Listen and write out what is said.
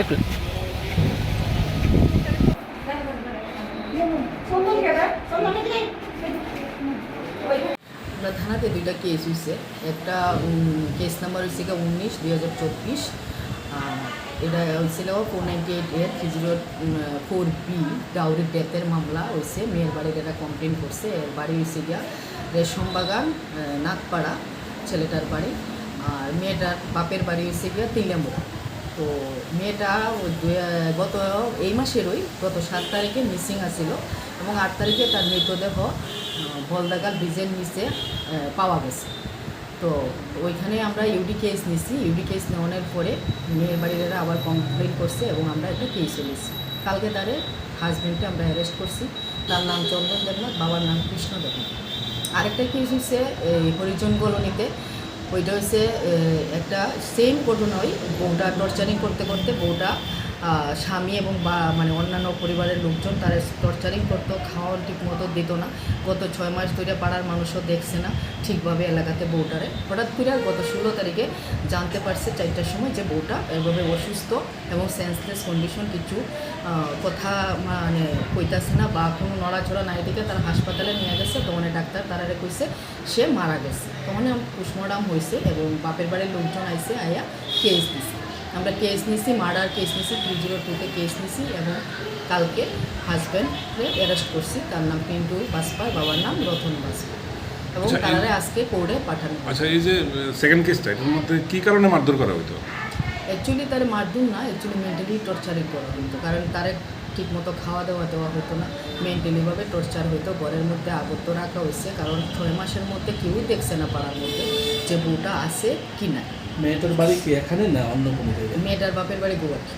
একটু। আমরা থানাতে দুইটা কেস হয়েছে একটা কেস নাম্বার হয়েছে গিয়ে উনিশ দুই হাজার চব্বিশ। এটা হয়েছিল ফোর নাইনটি এইট এর three zero four B dowry ডেথের মামলা হয়েছে মেয়ের বাড়ির এটা কমপ্লেন করছে। এর বাড়ি হয়েছে গিয়া রেশম বাগান নাগপাড়া ছেলেটার বাড়ি। মেয়েটার বাপের বাড়ি হয়েছে গিয়া তিলামো তো মেয়েটা গত এই মাসেরই, গত সাত তারিখে মিসিং আছিল এবং আট তারিখে তার মৃতদেহ বলদাগাল ব্রিজের নিচে পাওয়া গেছে। তো ওইখানে আমরা ইউডি কেস নিছি। ইউডি কেস নেওয়ানোর পরে মেয়ের বাড়িরা আবার কমপ্লেন করছে এবং আমরা একটা কেস নিয়েছি কালকে তারে হাজব্যান্ডকে আমরা অ্যারেস্ট করছি। তার নাম চন্দন দেবনাথ, বাবার নাম কৃষ্ণ দেবনাথ। আরেকটা কেস হচ্ছে এই হরিজন কলোনিতে। ওইটা হচ্ছে একটা সেম ঘটনাই বউটা টর্চারিং করতে করতে বউটা স্বামী এবং বা মানে অন্যান্য পরিবারের লোকজন তারা টর্চারিং করতো খাওয়ার ঠিক মতো দিত না। গত ছয় মাস ধরে পাড়ার মানুষও দেখছে না ঠিকভাবে এলাকাতে বউটারে। হঠাৎ করে আর গত ষোলো তারিখে জানতে পারছে চারটার সময় যে বউটা এভাবে অসুস্থ এবং সেন্সলেস কন্ডিশন কিছু কথা মানে কইতাছে না বা কোনো নড়াচড়া নাই দিকে তারা হাসপাতালে নিয়ে গেছে। তখন ডাক্তার তারারে কইছে, সে মারা গেছে। তখন পোস্টমর্টম হয়েছে এবং বাপের বাড়ির লোকজন আইসে আয়া কেস দিছে। আমরা কেস নিছি মার্ডার কেস নিছি থ্রি জিরো টুতে কেস নিছি এবং কালকে হাজব্যান্ডকে অ্যারেস্ট করছি। তার নাম পিন্টু বাসপার বাবার নাম রতন বাসপার এবং আচ্ছা, তারারে আজকে কোর্টে পাঠানো আচ্ছা এই যে সেকেন্ড কেসটা এটার মধ্যে কি কারণে মারধর করা হইতো? অ্যাকচুয়ালি তার মারধর না অ্যাকচুয়ালি মেন্টালি টর্চারিং করা হতো কারণ তার ঠিক মতো খাওয়া দাওয়া দেওয়া হতো না। মেন্টালিভাবে টর্চার হতো ঘরের মধ্যে আবদ্ধ রাখা হয়েছে কারণ ছয় মাসের মধ্যে কেউই দেখছে না পাড়ার মধ্যে যে বউটা আছে কি না মেয়েটার বাড়ি কি এখানে না অন্য কোনো জায়গায়? মেয়েটার বাপের বাড়ি গোয়াটি